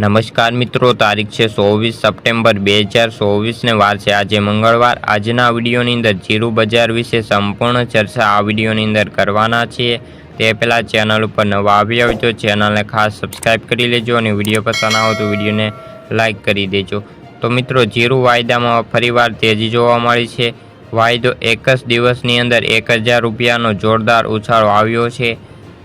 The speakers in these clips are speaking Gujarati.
નમસ્કાર મિત્રો, તારીખ છે ચોવીસ સપ્ટેમ્બર બે હજાર ચોવીસને વાર છે. આજે મંગળવાર. આજના વિડીયોની અંદર જીરું બજાર વિશે સંપૂર્ણ ચર્ચા આ વિડીયોની અંદર કરવાના છીએ તે પહેલાં ચેનલ ઉપર નવા હોય તો ચેનલને ખાસ સબસ્ક્રાઈબ કરી લેજો અને વીડિયો પસંદ આવો તો વિડીયોને લાઇક કરી દેજો. તો મિત્રો, જીરું વાયદામાં ફરીવાર તેજી જોવા મળી છે. વાયદો એક જ દિવસની અંદર એક હજાર રૂપિયાનો જોરદાર ઉછાળો આવ્યો છે.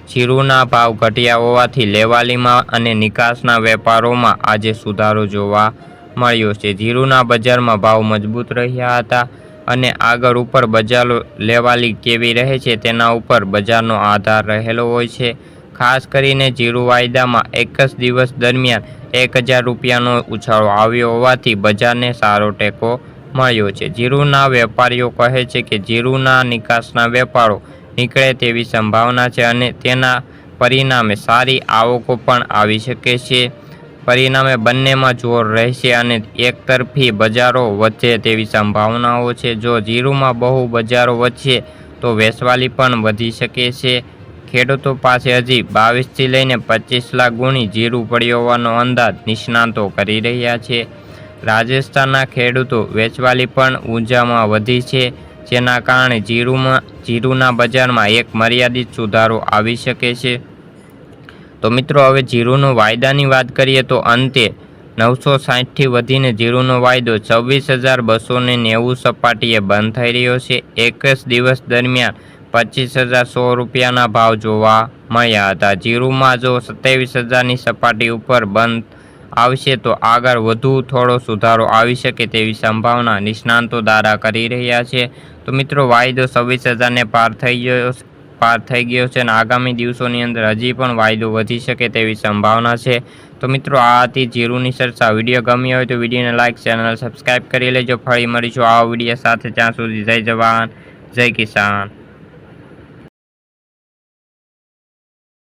જીરુના ભાવ ઘટ્યા હોવાથી લેવાલીમાં અને નિકાસના વેપારોમાં આજે સુધારો જોવા મળ્યો છે. જીરુના બજારમાં ભાવ મજબૂત રહ્યા હતા અને આગળ ઉપર બજાર લેવાલી કેવી રહે છે તેના ઉપર બજારનો આધાર રહેલો હોય છે. ખાસ કરીને જીરુ વાયદામાં એક જ દિવસ દરમિયાન એક હજાર રૂપિયાનો ઉછાળો આવ્યો હોવાથી બજારને સારો ટેકો મળ્યો છે. જીરુના વેપારીઓ કહે છે કે જીરુના નિકાસના વેપારો નીકળે તેવી સંભાવના છે અને તેના પરિણામે સારી આવકો પણ આવી શકે છે. પરિણામે બંનેમાં જોર રહેશે અને એકતરફી બજારો વધે તેવી સંભાવનાઓ છે. જો જીરુમાં બહુ બજારો વધશે તો વેચવાલી પણ વધી શકે છે. ખેડૂતો પાસે હજી બાવીસથી લઈને પચીસ લાખ ગુણી જીરું પડ્યો હોવાનો અંદાજ નિષ્ણાંતો કરી રહ્યા છે. રાજસ્થાનના ખેડૂતો વેચવાલી પણ ઊંઝામાં વધી છે. જેના કારણે જીરુમાં જીરુના બજારમાં એક મર્યાદિત સુધારો આવી શકે છે. તો મિત્રો, હવે જીરુનો વાયદાની વાત કરીએ તો અંતે નવસો સાઠથી વધીને જીરુનો વાયદો છવ્વીસ હજાર બસો નેવું સપાટીએ બંધ થઈ રહ્યો છે. એક જ દિવસ દરમિયાન પચીસ હજાર સો રૂપિયાના ભાવ જોવા મળ્યા હતા. જીરુમાં જો સત્યાવીસ હજારની સપાટી ઉપર બંધ આવશે તો આગળ વધુ થોડો સુધારો આવી શકે તેવી સંભાવના નિષ્ણાંતો દ્વારા કરી રહ્યા છે. તો મિત્રો, વાયદો છવ્વીસ હજારને પાર થઈ ગયો પાર થઈ ગયો છે અને આગામી દિવસોની અંદર હજી પણ વાયદો વધી શકે તેવી સંભાવના છે. તો મિત્રો, આ હતી જીરુની ચર્ચા. વીડિયો ગમ્યો હોય તો વિડીયોને લાઇક ચેનલ સબસ્ક્રાઈબ કરી લેજો. ફરી મળીશું આ વીડિયો સાથે. ત્યાં સુધી જય જવાન, જય કિસાન.